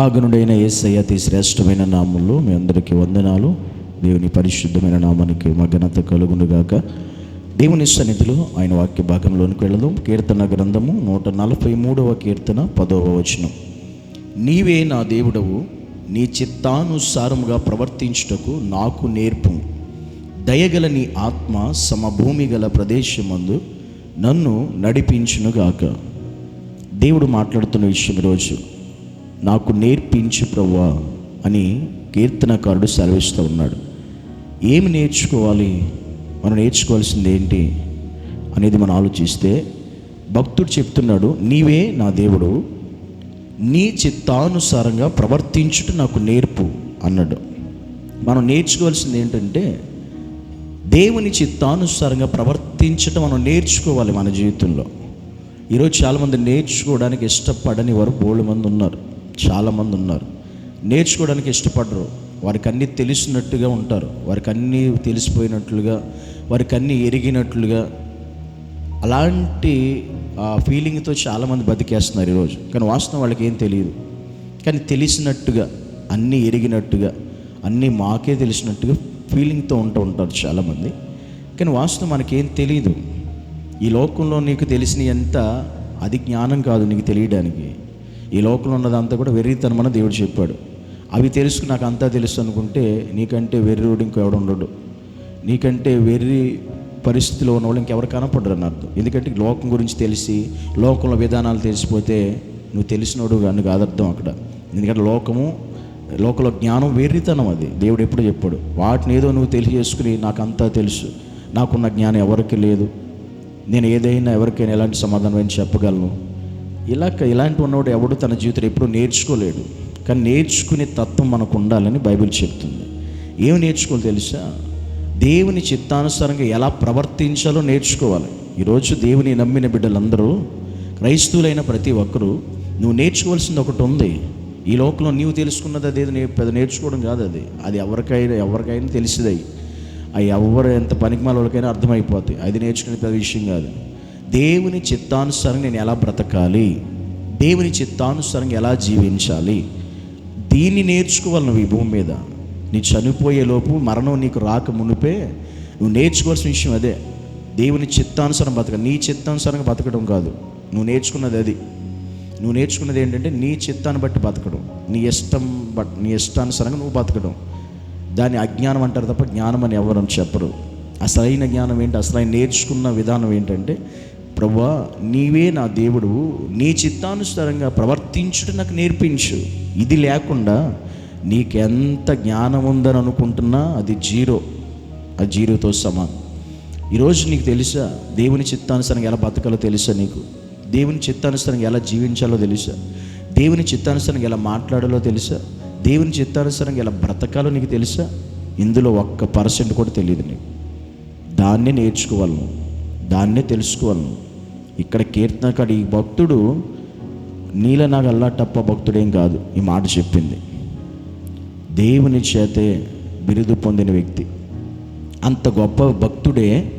మహాగణుడైన యేసయ్య అతి శ్రేష్టమైన నామంలో మీ అందరికీ వందనాలు. దేవుని పరిశుద్ధమైన నామానికి మా కలుగునుగాక. దేవుని సన్నిధిలో ఆయన వాక్య భాగంలోనికి వెళ్ళదు కీర్తన గ్రంథము నూట నలభై మూడవ కీర్తన పదవ వచనం. నీవే నా దేవుడవు నీ చిత్తానుసారముగా ప్రవర్తించుటకు నాకు నేర్పు. దయగల నీ ఆత్మ సమభూమి గల ప్రదేశమందు నన్ను నడిపించునుగాక. దేవుడు మాట్లాడుతున్న విషయం ఈరోజు. నాకు నేర్పించు ప్రవ్వా అని కీర్తనకారుడు సెలవిస్తూ ఉన్నాడు. ఏమి నేర్చుకోవాలి? మనం నేర్చుకోవాల్సింది ఏంటి అనేది మనం ఆలోచిస్తే భక్తుడు చెప్తున్నాడు నీవే నా దేవుడు నీ చిత్తానుసారంగా ప్రవర్తించుట నాకు నేర్పు అన్నాడు. మనం నేర్చుకోవాల్సింది ఏంటంటే దేవుని చిత్తానుసారంగా ప్రవర్తించడం మనం నేర్చుకోవాలి మన జీవితంలో. ఈరోజు చాలామంది నేర్చుకోవడానికి ఇష్టపడని వారు బోళ్ళు మంది ఉన్నారు. చాలామంది ఉన్నారు. నేర్చుకోవడానికి ఇష్టపడరు. వారికి అన్నీ తెలిసినట్టుగా ఉంటారు. వారికి అన్నీ తెలిసిపోయినట్లుగా వారికి అన్నీ ఎరిగినట్లుగా. అలాంటి ఆ ఫీలింగ్తో చాలామంది బతికేస్తున్నారు ఈరోజు. కానీ వాస్తవం వాళ్ళకి ఏం తెలియదు. కానీ తెలిసినట్టుగా అన్నీ ఎరిగినట్టుగా అన్నీ మాకే తెలిసినట్టుగా ఫీలింగ్తో ఉంటూ ఉంటారు చాలామంది. కానీ వాస్తవం మనకేం తెలియదు ఈ లోకంలో నీకు తెలిసిన ఎంత అది జ్ఞానం కాదు నీకు తెలియడానికి. ఈ లోకంలో ఉన్నదంతా కూడా వెర్రితనమని దేవుడు చెప్పాడు. అవి తెలుసుకు నాకు అంతా తెలుసు అనుకుంటే నీకంటే వెర్రిరోడు ఇంకెవడు ఉండడు. నీకంటే వెర్రి పరిస్థితిలో ఉన్న వాళ్ళు ఇంకెవరు కనపడరు అని అర్థం. ఎందుకంటే లోకం గురించి తెలిసి లోకంలో విధానాలు తెలిసిపోతే నువ్వు తెలిసినోడు అని కాదు అర్థం అక్కడ. ఎందుకంటే లోకము లోకంలో జ్ఞానం వెర్రితనం అది. దేవుడు ఎప్పుడు చెప్పాడు వాటిని ఏదో నువ్వు తెలియజేసుకుని నాకు అంతా తెలుసు. నాకున్న జ్ఞానం ఎవరికి లేదు? నేను ఏదైనా ఎవరికైనా ఎలాంటి సమాధానం అయినా చెప్పగలను? ఇలా ఇలాంటి ఉన్నవాడు ఎవడు తన జీవితంలో ఎప్పుడూ నేర్చుకోలేడు. కానీ నేర్చుకునే తత్వం మనకు ఉండాలని బైబిల్ చెప్తుంది. ఏం నేర్చుకోవాలి తెలుసా? దేవుని చిత్తానుసారంగా ఎలా ప్రవర్తించాలో నేర్చుకోవాలి. ఈరోజు దేవుని నమ్మిన బిడ్డలందరూ క్రైస్తవులైన ప్రతి ఒక్కరూ నువ్వు నేర్చుకోవాల్సింది ఒకటి ఉంది. ఈ లోకంలో నీవు తెలుసుకున్నది అదేది నే- పెద్ద నేర్చుకోవడం కాదు అది. అది ఎవరికైనా ఎవరికైనా తెలిసిదై. అవి ఎవరు ఎంత పనికి వాళ్ళకైనా అర్థమైపోతాయి. అది నేర్చుకునే పెద్ద విషయం కాదు. దేవుని చిత్తానుసారం నేను ఎలా బ్రతకాలి? దేవుని చిత్తానుసారంగా ఎలా జీవించాలి? దీన్ని నేర్చుకోవాలి నువ్వు ఈ భూమి మీద. నీ చనిపోయేలోపు మరణం నీకు రాక మునిపే నువ్వు నేర్చుకోవాల్సిన విషయం అదే. దేవుని చిత్తానుసారం బతక నీ చిత్తానుసారంగా బతకడం కాదు. నువ్వు నేర్చుకున్నది అది. నువ్వు నేర్చుకున్నది ఏంటంటే నీ చిత్తాన్ని బట్టి బతకడం. నీ ఇష్టం బట్ నీ ఇష్టానుసారంగా నువ్వు బతకడం. దాన్ని అజ్ఞానం అంటారు తప్ప జ్ఞానం అని ఎవరు చెప్పరు. అసలైన జ్ఞానం ఏంటి? అసలైన నేర్చుకున్న విధానం ఏంటంటే ప్రభా నీవే నా దేవుడు. నీ చిత్తానుసారంగా ప్రవర్తించుట నాకు నేర్పించు. ఇది లేకుండా నీకెంత జ్ఞానం ఉందని అనుకుంటున్నా అది జీరో. ఆ జీరోతో సమానం. ఈరోజు నీకు తెలుసా దేవుని చిత్తానుసారంగా ఎలా బతకాలో తెలుసా నీకు? దేవుని చిత్తానుసారంగా ఎలా జీవించాలో తెలుసా? దేవుని చిత్తానుసారంగా ఎలా మాట్లాడాలో తెలుసా? దేవుని చిత్తానుసారంగా ఎలా బ్రతకాలో నీకు తెలుసా? ఇందులో ఒక్క పర్సెంట్ కూడా తెలియదు నీకు. దాన్నే నేర్చుకోవాలి దాన్నే తెలుసుకోవాలి ఇక్కడ కీర్తనకాడు ఈ భక్తుడు నీల నాకు అల్లాటప్ప భక్తుడేం కాదు ఈ మాట చెప్పింది. దేవుని చేతే బిరుదు పొందిన వ్యక్తి. అంత గొప్ప భక్తుడే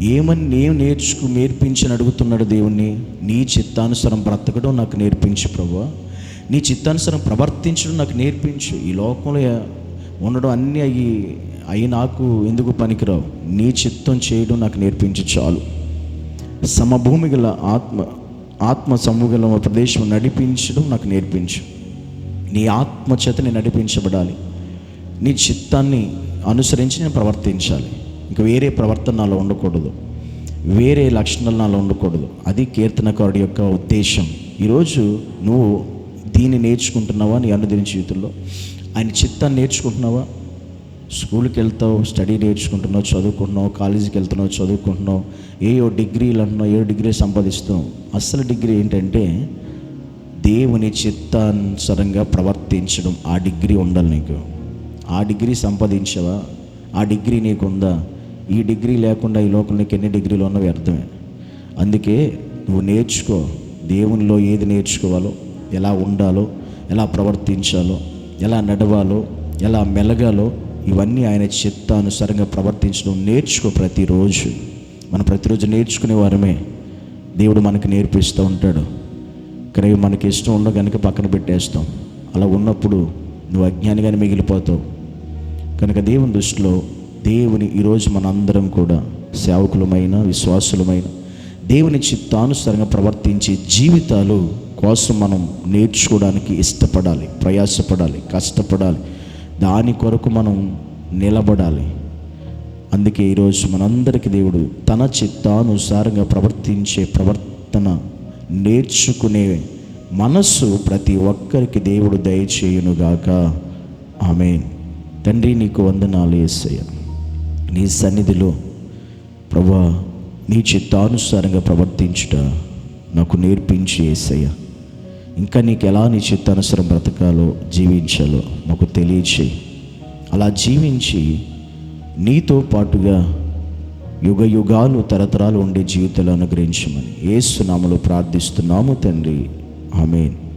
ఏమని నేను నేర్చుకు నేర్పించని అడుగుతున్నాడు దేవుణ్ణి? నీ చిత్తానుసారం బ్రతకడం నాకు నేర్పించు ప్రభు. నీ చిత్తానుసారం ప్రవర్తించడం నాకు నేర్పించు. ఈ లోకంలో ఉండడం అన్నీ అయ్యి అవి నాకు ఎందుకు పనికిరావు? నీ చిత్తం చేయడం నాకు నేర్పించు చాలు. సమభూమి గల ఆత్మ ఆత్మ సమూహల ప్రదేశం నడిపించడం నాకు నేర్పించు. నీ ఆత్మ చేత నేను నడిపించబడాలి. నీ చిత్తాన్ని అనుసరించి నేను ప్రవర్తించాలి. ఇంకా వేరే ప్రవర్తన నాలో ఉండకూడదు. వేరే లక్షణాలు నాలో ఉండకూడదు. అది కీర్తనకారుడి యొక్క ఉద్దేశం. ఈరోజు నువ్వు దీన్ని నేర్చుకుంటున్నావా నీ అనుదిన జీవితంలో? ఆయన చిత్తాన్ని నేర్చుకుంటున్నావా? స్కూల్కి వెళ్తావు స్టడీ నేర్చుకుంటున్నావు చదువుకుంటున్నావు కాలేజీకి వెళ్తున్నావు చదువుకుంటున్నావు ఏయో డిగ్రీలు అంటున్నావు ఏ డిగ్రీ సంపాదిస్తున్నావు. అసలు డిగ్రీ ఏంటంటే దేవుని చిత్తానుసరంగా ప్రవర్తించడం. ఆ డిగ్రీ ఉండాలి నీకు. ఆ డిగ్రీ సంపాదించవా? ఆ డిగ్రీ నీకుందా ఈ డిగ్రీ లేకుండా ఈ లోకంలో నీకు ఎన్ని డిగ్రీలు ఉన్నవి అర్థమే. అందుకే నువ్వు నేర్చుకో. దేవునిలో ఏది నేర్చుకోవాలో ఎలా ఉండాలో ఎలా ప్రవర్తించాలో ఎలా నడవాలో ఎలా మెలగాలో ఇవన్నీ ఆయన చిత్తానుసారంగా ప్రవర్తించడం నేర్చుకో ప్రతిరోజు. మనం ప్రతిరోజు నేర్చుకునే వారమే. దేవుడు మనకు నేర్పిస్తూ ఉంటాడు. కానీ మనకి ఇష్టం ఉండవు కనుక పక్కన పెట్టేస్తాం. అలా ఉన్నప్పుడు నువ్వు అజ్ఞానిగానే మిగిలిపోతావు. కనుక దేవుని దృష్టిలో దేవుని ఈరోజు మనందరం కూడా సేవకులమైన విశ్వాసులమైన దేవుని చిత్తానుసారంగా ప్రవర్తించే జీవితాలు కోసం మనం నేర్చుకోవడానికి ఇష్టపడాలి ప్రయాసపడాలి కష్టపడాలి. దాని కొరకు మనం నిలబడాలి. అందుకే ఈరోజు మనందరికీ దేవుడు తన చిత్తానుసారంగా ప్రవర్తించే ప్రవర్తన నేర్చుకునే మనస్సు ప్రతి ఒక్కరికి దేవుడు దయచేయునుగాక. ఆమె తండ్రి నీకు వందనాలు ఏసయ్య. నీ సన్నిధిలో ప్రభా నీ చిత్తానుసారంగా ప్రవర్తించుట నాకు నేర్పించి వేసయ్యా ఇంకా నీకు ఎలా నీ చిత్తానుసరం బ్రతకాలో జీవించాలో మాకు తెలియచేయి. అలా జీవించి నీతో పాటుగా యుగ యుగాలు తరతరాలు ఉండే జీవితాలు అనుగ్రహించమని ఏసునామలు ప్రార్థిస్తున్నాము తండ్రి. ఆమెన్.